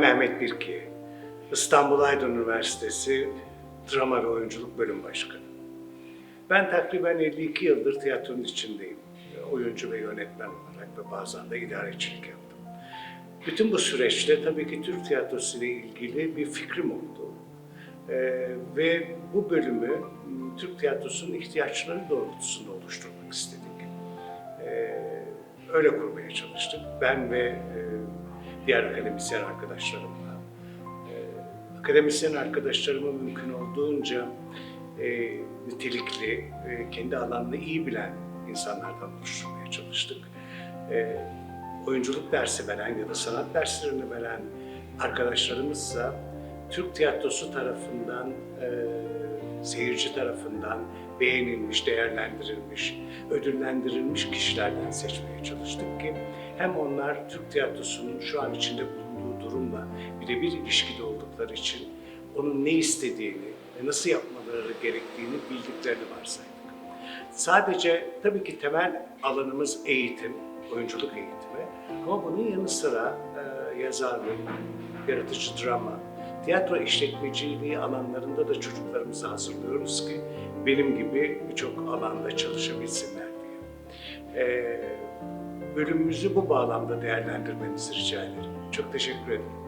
Mehmet Birki, İstanbul Aydın Üniversitesi Drama ve Oyunculuk Bölüm Başkanı. Ben takriben 52 yıldır tiyatronun içindeyim. Oyuncu ve yönetmen olarak ve bazen de idarecilik yaptım. Bütün bu süreçte tabii ki Türk tiyatrosu ile ilgili bir fikrim oldu. Ee, ve bu bölümü Türk tiyatrosunun ihtiyaçları doğrultusunda oluşturmak istedik. Ee, öyle kurmaya çalıştık. Ben ve e, diğer akademisyen arkadaşlarımla. Ee, akademisyen arkadaşlarımı mümkün olduğunca e, nitelikli, e, kendi alanını iyi bilen insanlardan oluşturmaya çalıştık. E, oyunculuk dersi veren ya da sanat derslerini veren arkadaşlarımızsa Türk tiyatrosu tarafından, e, seyirci tarafından beğenilmiş, değerlendirilmiş, ödüllendirilmiş kişilerden seçmeye çalıştık ki hem onlar Türk tiyatrosunun şu an içinde bulunduğu durumla birebir ilişkide oldukları için onun ne istediğini ve nasıl yapmaları gerektiğini bildiklerini varsaydık. Sadece tabii ki temel alanımız eğitim, oyunculuk eğitimi ama bunun yanı sıra e, yazarlık, yaratıcı drama, tiyatro işletmeciliği alanlarında da çocuklarımızı hazırlıyoruz ki benim gibi birçok alanda çalışabilsinler diye. E, bölümümüzü bu bağlamda değerlendirmenizi rica ederim. Çok teşekkür ederim.